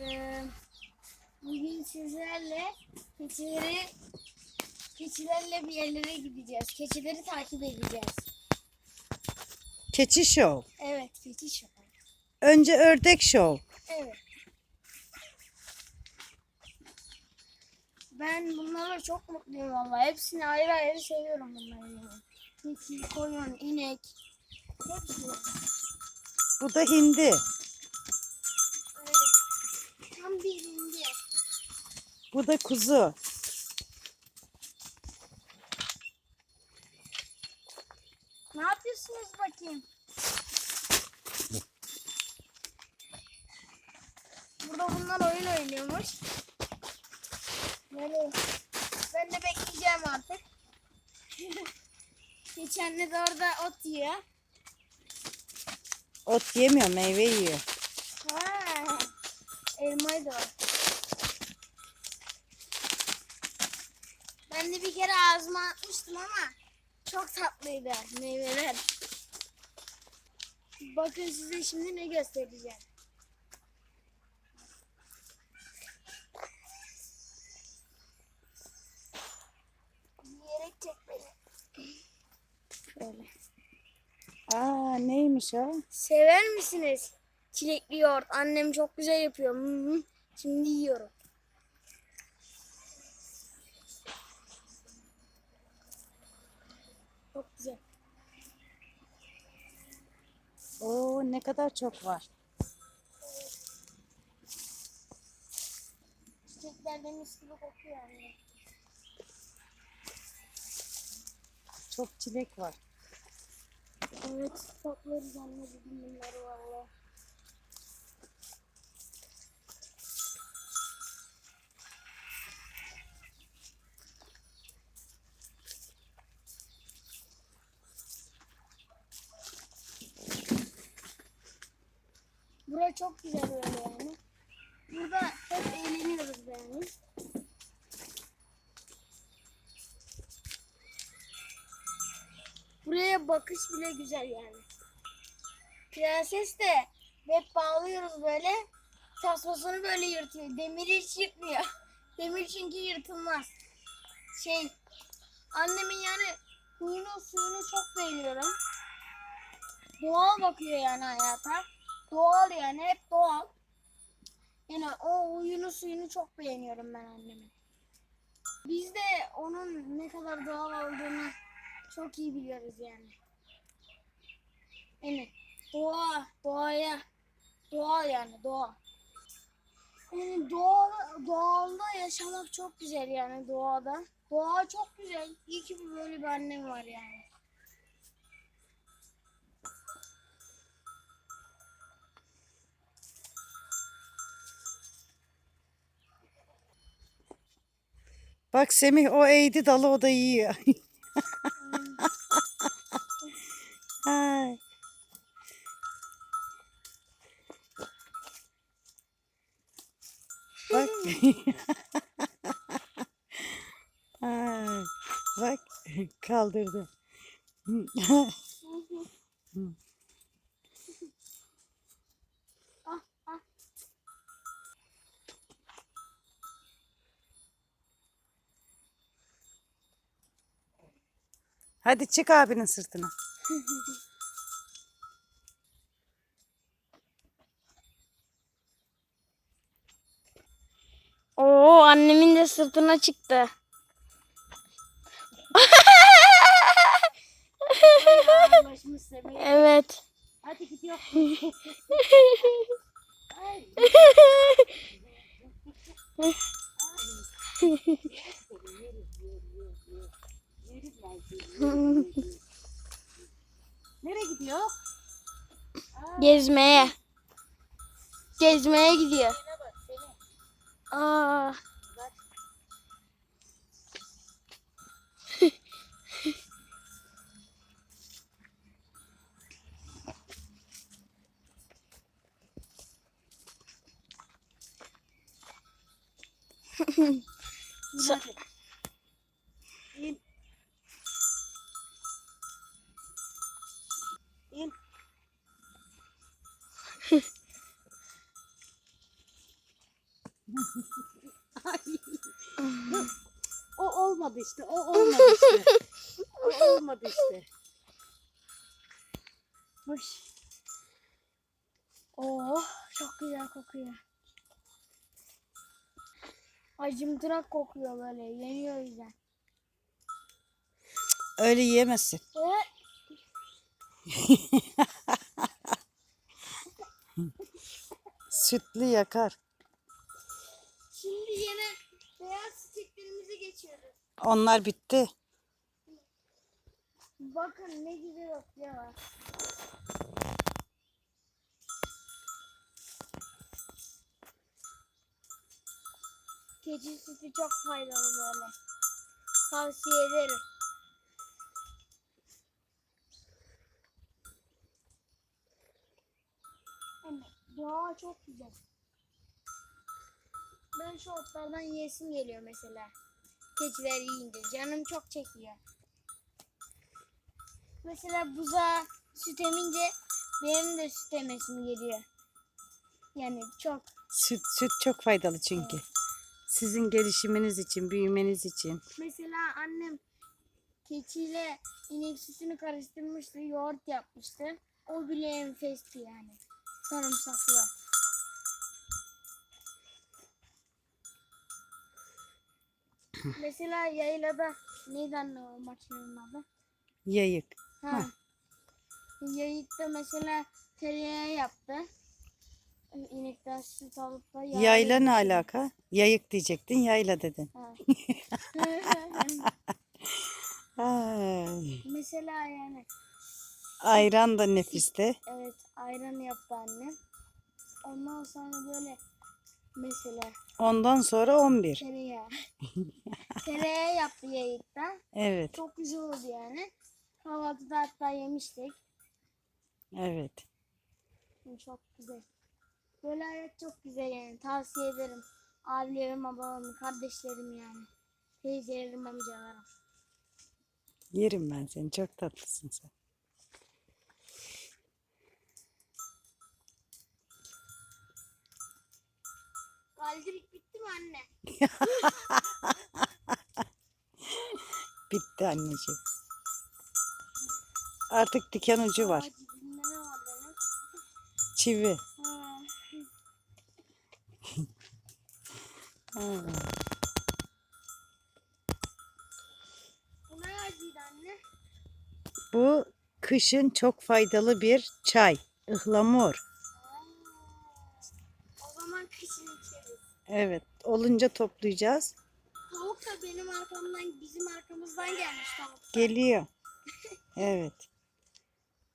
ederim. Bugün sizlerle keçileri keçilerle bir yerlere gideceğiz. Keçileri takip edeceğiz. Keçi Show. Evet, keçi şovu. Önce ördek show. Evet. Ben bunlarla çok mutluyum vallahi. Hepsini ayrı ayrı seviyorum bunları. yani. Keçi, koyun, inek. Hepsi. Bu da hindi. Bu da kuzu. Ne yapıyorsunuz bakayım? Burada bunlar oyun oynuyormuş. Böyle ben de bekleyeceğim artık. Geçenle de orada ot yiyor. Ot yemiyor, meyve yiyor. Ha, elmayı da var. Ben de bir kere ağzıma atmıştım ama çok tatlıydı meyveler. Bakın size şimdi ne göstereceğim. Yiyerek çek beni. Şöyle. Aa neymiş o? Sever misiniz? Çilekli yoğurt. Annem çok güzel yapıyor. Hı hı. Şimdi yiyorum. Çok güzel. Oo ne kadar çok var. Çiçeklerden mis gibi kokuyor anne. Çok çilek var. Evet, toplarız anne bugün bunları valla. Bura çok güzel böyle yani. Burada hep eğleniyoruz yani. Buraya bakış bile güzel yani. Prenses de hep bağlıyoruz böyle. Tasmasını böyle yırtıyor. Demiri hiç yırtmıyor. Demir çünkü yırtılmaz. Şey, annemin yani huyunu suyunu çok beğeniyorum. Doğal bakıyor yani hayata. Doğal yani hep doğal. Yani o huyunu suyunu çok beğeniyorum ben annemin. Biz de onun ne kadar doğal olduğunu çok iyi biliyoruz yani. Yani doğa, doğaya, doğa yani doğa. Yani doğa, doğalda yaşamak çok güzel yani doğada. Doğa çok güzel. İyi ki böyle bir annem var yani. Bak Semih o eğdi dalı o da yiyor. Ay. Bak. Ay. Bak kaldırdı. Hadi çık abinin sırtına. Oo annemin de sırtına çıktı. evet. Hadi gidiyor. Nereye gidiyor? Gezmeye. Gezmeye gidiyor. Aa. Hadi. O olmadı işte. O olmadı işte. O olmadı işte. Hoş. Oh çok güzel kokuyor. Acımtırak kokuyor böyle. Yeniyor yüzden. Öyle yiyemezsin. Sütlü yakar. Onlar bitti. Bakın ne güzel okuyorlar. Keçi sütü çok faydalı böyle. Tavsiye ederim. Evet, doğa çok güzel. Ben şu otlardan yesim geliyor mesela. Keçiler yiyince canım çok çekiyor. Mesela buza süt emince benim de süt emesim geliyor. Yani çok. Süt, süt çok faydalı çünkü. Sizin gelişiminiz için, büyümeniz için. Mesela annem keçiyle inek sütünü karıştırmıştı, yoğurt yapmıştı. O bile enfesti yani. Sarımsaklı. Mesela yaylada neydi anne o makinenin adı? Yayık. Ha. Yayıkta mesela tereyağı yaptı. İnekten süt alıp da yağ Yayla ne alaka? Yayık diyecektin, yayla dedin. Ha. Mesela yani Ayran da nefiste. evet ayran yaptı annem. Ondan sonra böyle mesela Ondan sonra 11. tereyağı. tereyağı yaptı yayıkta. Evet, Çok güzel oldu yani. Kahvaltıda hatta yemiştik. evet. Çok güzel. Böyle hayat çok güzel yani. Tavsiye ederim. Abilerim, ablalarım, kardeşlerim yani. Teyzelerim, amcalarım. Yerim ben seni. Çok tatlısın sen. Galdirik bitti mi anne? Bitti anneciğim. Artık diken ucu var. Çivi. Bu kışın çok faydalı bir çay. Ihlamur. Evet, olunca toplayacağız. Tavuk da benim arkamdan, bizim arkamızdan gelmiş tavuk. Geliyor. Evet.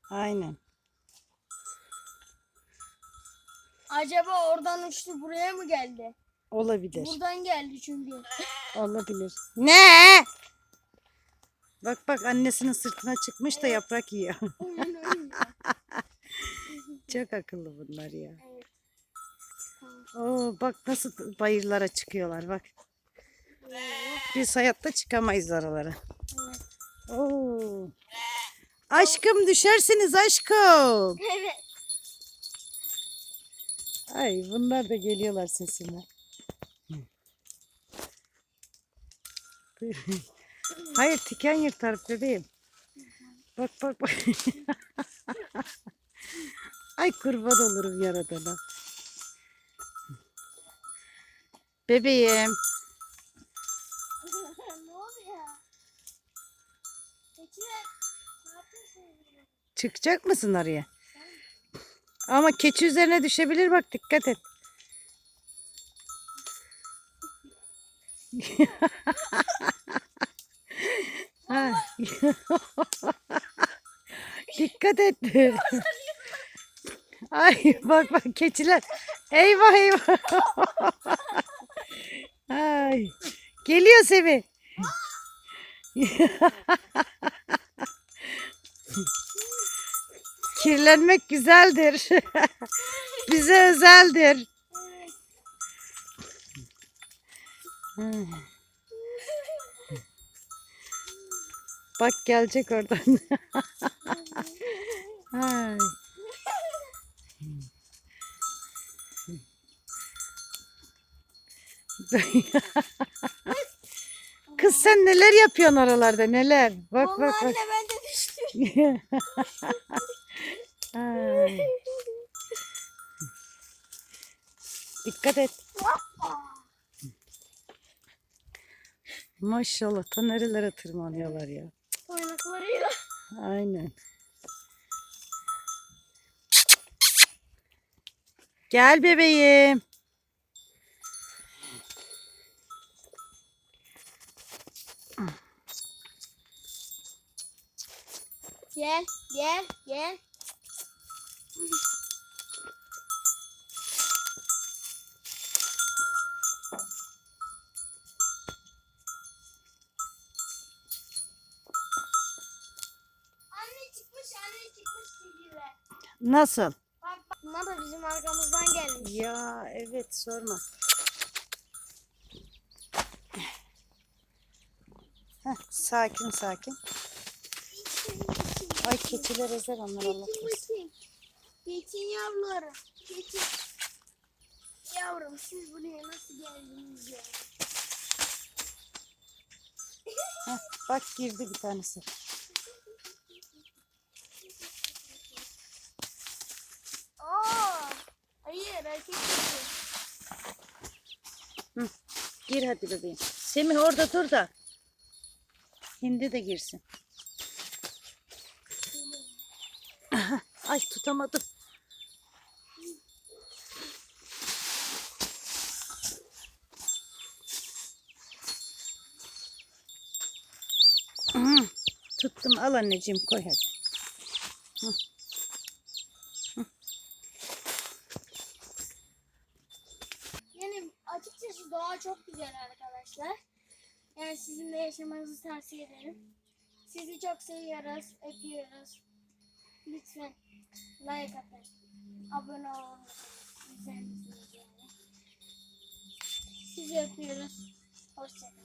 Aynen. Acaba oradan uçtu buraya mı geldi? Olabilir. Buradan geldi çünkü. Olabilir. Ne? Bak bak annesinin sırtına çıkmış da yaprak yiyor. Çok akıllı bunlar ya. Evet. Oo bak nasıl bayırlara çıkıyorlar bak. Biz hayatta çıkamayız oralara. Evet. Oo. Aşkım düşersiniz aşkım. Evet. Ay bunlar da geliyorlar sesime. Hayır tiken yırtar bebeğim. Bak bak bak. Ay kurban olurum yaradana. Bebeğim. ne oluyor? Keçiler ne? Çıkacak mısın oraya? Ama keçi üzerine düşebilir bak dikkat et. Ha. dikkat et. Ay bak bak keçiler. Eyvah eyvah. Geliyor Sevi. Kirlenmek güzeldir. Bize özeldir. Bak gelecek oradan. Ay. Kız sen neler yapıyorsun oralarda neler? Bak Vallahi bak bak. anne ben de düştüm. Ay, Dikkat et. Maşallah ta nerelere tırmanıyorlar ya. Oynaklarıyla. Aynen. Gel bebeğim. Gel gel gel. Anne çıkmış anne çıkmış TV'de. Nasıl? Bak bak bunlar da bizim arkamızdan gelmiş. Ya evet sorma. Heh, sakin sakin. Ay keçiler ezer onlar Allah korusun. geçin. Yavruları. Geçin. Yavrum siz buraya nasıl geldiniz ya? Heh, bak girdi bir tanesi. Aa, hayır erkek çocuğu. Gir hadi bebeğim. Semih orada dur da. Hindi de girsin. Ay tutamadım. Hı, Tuttum al anneciğim koy hadi. Yani açıkçası doğa çok güzel arkadaşlar. Yani sizinle yaşamanızı tavsiye ederim. Sizi çok seviyoruz, öpüyoruz. Lütfen like atın. Abone olun. Güzel? Sizi öpüyoruz. Hoşçakalın.